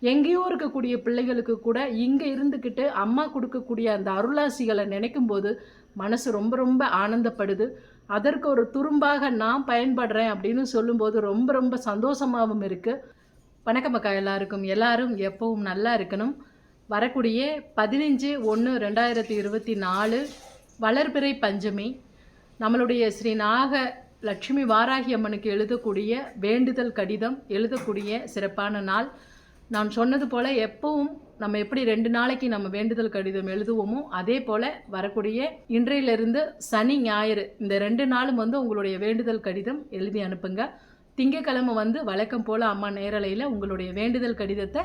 எங்கேயோ இருக்கக்கூடிய பிள்ளைகளுக்கு கூட இங்கே இருந்துக்கிட்டு அம்மா கொடுக்கக்கூடிய அந்த அருளாசிகளை நினைக்கும் போது மனசு ரொம்ப ரொம்ப ஆனந்தப்படுது. அதற்கு ஒரு துரும்பாக நான் பயன்படுறேன் அப்படின்னு சொல்லும்போது ரொம்ப ரொம்ப சந்தோஷமாகவும் இருக்குது வணக்கம் அக்கா எல்லாருக்கும். எல்லாரும் எப்பவும் நல்லா இருக்கணும். வரக்கூடிய பதினஞ்சு ஒன்று ரெண்டாயிரத்தி இருபத்தி நாலு வளர்பிறை பஞ்சமி. நம்மளுடைய ஸ்ரீ நாக லட்சுமி வாராகி அம்மனுக்கு எழுதக்கூடிய வேண்டுதல் கடிதம் எழுதக்கூடிய சிறப்பான நாள். நான் சொன்னது போல் எப்பவும் நம்ம எப்படி ரெண்டு நாளைக்கு நம்ம வேண்டுதல் கடிதம் எழுதுவோமோ அதே போல் வரக்கூடிய இன்றையிலிருந்து சனி ஞாயிறு இந்த ரெண்டு நாளும் வந்து உங்களுடைய வேண்டுதல் கடிதம் எழுதி அனுப்புங்க. திங்கக்கிழமை வந்து வழக்கம் போல் அம்மா நேரலையில் உங்களுடைய வேண்டுதல் கடிதத்தை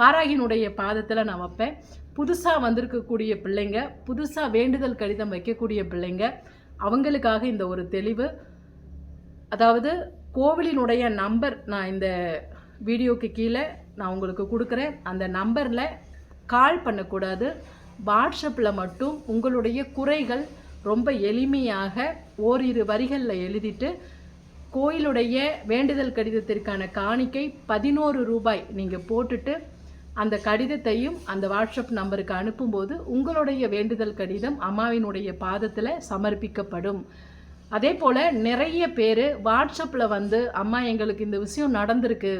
வாராகினுடைய பாதத்தில் நான் வைப்பேன். புதுசாக வந்திருக்கக்கூடிய பிள்ளைங்க புதுசாக வேண்டுதல் கடிதம் வைக்கக்கூடிய பிள்ளைங்க அவங்களுக்காக இந்த ஒரு தெளிவு. அதாவது கோவிலினுடைய நம்பர் நான் இந்த வீடியோக்கு கீழே நான் உங்களுக்கு கொடுக்குறேன். அந்த நம்பரில் கால் பண்ணக்கூடாது. வாட்ஸ்அப்பில் மட்டும் உங்களுடைய குறைகள் ரொம்ப எளிமையாக ஓரிரு வரிகளில் எழுதிட்டு கோயிலுடைய வேண்டுதல் கடிதத்திற்கான காணிக்கை பதினோரு ரூபாய் நீங்கள் போட்டுட்டு அந்த கடிதத்தையும் அந்த வாட்ஸ்அப் நம்பருக்கு அனுப்பும்போது உங்களுடைய வேண்டுதல் கடிதம் அம்மாவினுடைய பாதத்தில் சமர்ப்பிக்கப்படும். அதே போல் நிறைய பேர் வாட்ஸ்அப்பில் வந்து அம்மா எங்களுக்கு இந்த விஷயம் நடந்திருக்கு.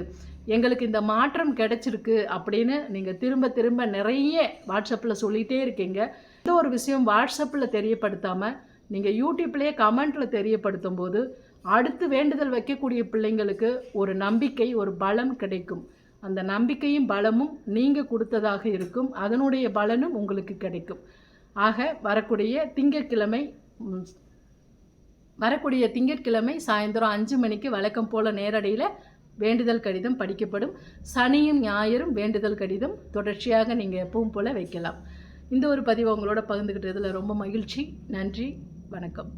எங்களுக்கு இந்த மாற்றம் கிடைச்சிருக்கு அப்படின்னு நீங்கள் திரும்ப திரும்ப நிறைய வாட்ஸ்அப்பில் சொல்லிகிட்டே இருக்கீங்க. இந்த ஒரு விஷயம் வாட்ஸ்அப்பில் தெரியப்படுத்தாமல் நீங்கள் யூடியூப்லேயே கமெண்ட்டில் தெரியப்படுத்தும் போது அடுத்து வேண்டுதல் வைக்கக்கூடிய பிள்ளைங்களுக்கு ஒரு நம்பிக்கை ஒரு பலம் கிடைக்கும். அந்த நம்பிக்கையும் பலமும் நீங்கள் கொடுத்ததாக இருக்கும். அதனுடைய பலனும் உங்களுக்கு கிடைக்கும். ஆக வரக்கூடிய திங்கட்கிழமை வரக்கூடிய திங்கட்கிழமை சாயந்தரம் அஞ்சு மணிக்கு வழக்கம் போல நேரடியில் வேண்டுதல் கடிதம் படிக்கப்படும். சனியும் ஞாயிறும் வேண்டுதல் கடிதம் தொடர்ச்சியாக நீங்கள் எப்பவும் போல் வைக்கலாம். இந்த ஒரு பதிவை உங்களோட பகிர்ந்துக்கிட்டதில் ரொம்ப மகிழ்ச்சி. நன்றி. வணக்கம்.